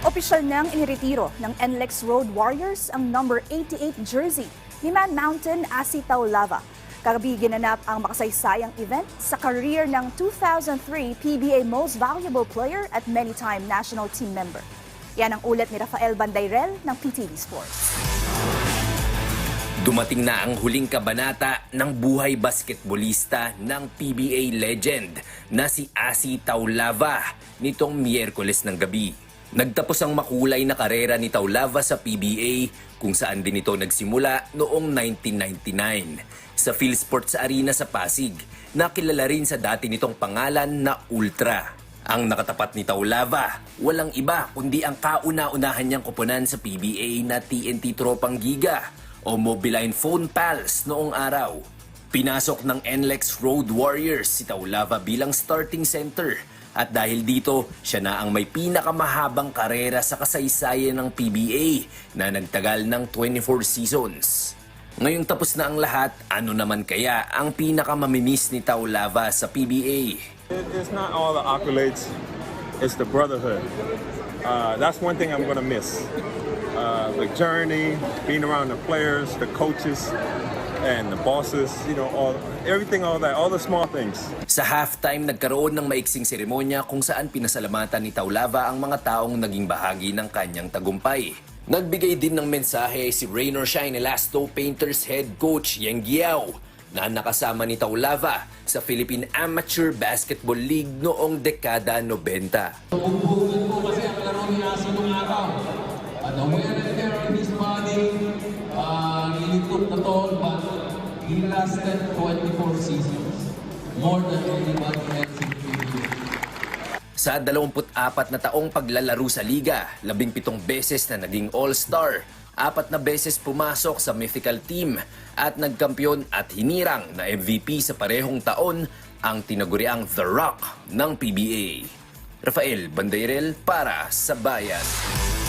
Opisyal nang iniretiro ng NLEX Road Warriors ang number 88 jersey ni Man Mountain Asitaw Lava. Kagabi ginanap ang makasaysayang event sa career ng 2003 PBA Most Valuable Player at many-time national team member. Yan ang ulat ni Rafael Bandayrel ng PTV Sports. Dumating na ang huling kabanata ng buhay basketbolista ng PBA legend na si Asi Taulava nitong Miyerkules ng gabi. Nagtapos ang makulay na karera ni Taulava sa PBA kung saan din ito nagsimula noong 1999 sa Philsports Arena sa Pasig na kilala rin sa dati nitong pangalan na Ultra. Ang nakatapat ni Taulava, walang iba kundi ang kauna-unahan niyang kupunan sa PBA na TNT Tropang Giga o Mobiline Phone Pals noong araw. Pinasok ng NLEX Road Warriors si Taulava bilang starting center at dahil dito, siya na ang may pinakamahabang karera sa kasaysayan ng PBA na nagtagal ng 24 seasons. Ngayong tapos na ang lahat, ano naman kaya ang pinakamamimiss ni Taulava sa PBA? It, it's not all the accolades, it's the brotherhood. Uh, that's one thing I'm to miss. Uh, the journey, being around the players, the coaches, and the bosses, you know, all everything, all that, all the small things. Sa halftime, nagkaroon ng maiksing seremonya kung saan pinasalamatan ni Taulava ang mga taong naging bahagi ng kanyang tagumpay. Nagbigay din ng mensahe si Raynor Shine Elasto Painters head coach Yang Giao na nakasama ni Taulava sa Philippine Amateur Basketball League noong dekada 90. Bubugbugin po kasi ang laro ni Aso nung araw. The wear nilikot na to, but he lasted 24 seasons. More than anybody else in. Sa 24 na taong paglalaro sa liga, 17 beses na naging All-Star, apat na beses pumasok sa mythical team at nagkampiyon at hinirang na MVP sa parehong taon ang tinaguriang The Rock ng PBA. Rafael Bandairel para sa Bayan.